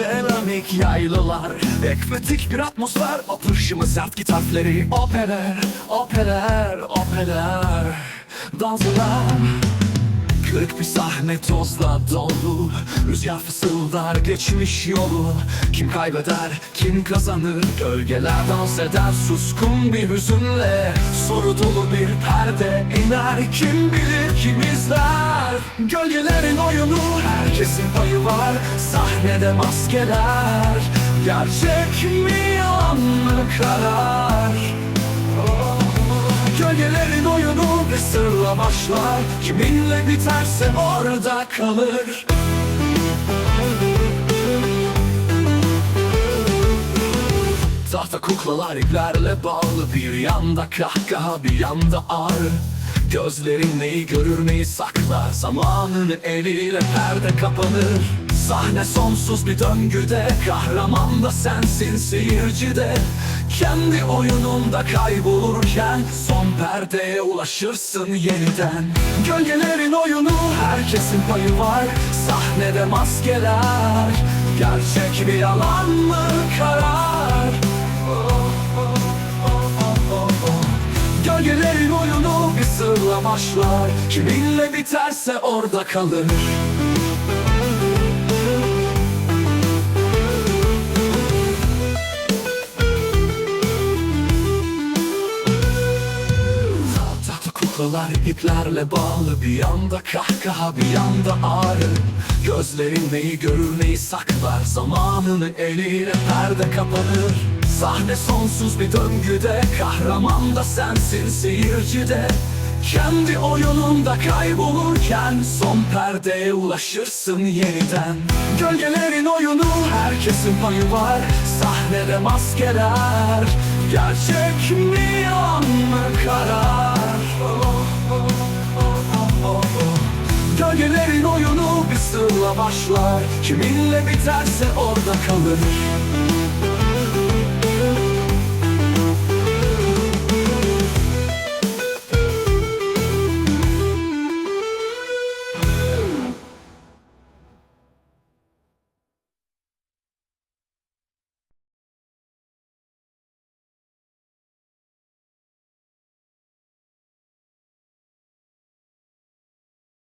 Seramik yaylılar Ekmetik bir atmosfer. Apırşımı sert gitarları Operer, operer, operer. Danslar Kırık bir sahne tozla dolu. Rüzgar fısıldar geçmiş yolu. Kim kaybeder kim kazanır? Gölgeler dans eder suskun bir hüzünle. Soru dolu bir perde iner Kim bilir kim izler? Gölgelerin oyunu herkesin payı var Sahnede maskeler. Gerçek mi yalan mı karar? Gölgelerin oyunu bir sırla başlar. Kiminle biterse orada kalır. Tahta kuklalar iplerle bağlı Bir yanda kahkaha bir yanda ağrı Gözlerin neyi görür neyi saklar? Zamanın eliyle perde kapanır. Sahne sonsuz bir döngüde. Kahraman da sensin seyirci de. Kendi oyununda kaybolurken Son perdeye ulaşırsın yeniden. Gölgelerin oyunu herkesin payı var. Sahnede maskeler. Gerçek bir yalan mı karar? Gölgelerin başlar Kiminle biterse orada kalır. Kuklalar iplerle bağlı. Bir yanda kahkaha bir yanda ağrı. Gözlerin neyi görür neyi saklar? Zamanın eliyle perde kapanır. Sahne sonsuz bir döngüde. Kahraman da sensin seyirci de kendi oyununda kaybolurken Son perdeye ulaşırsın yeniden. Gölgelerin oyunu herkesin payı var Sahnede maskeler. Gerçek mi yalan mı karar? Gölgelerin oyunu bir sırla başlar Kiminle biterse orada kalır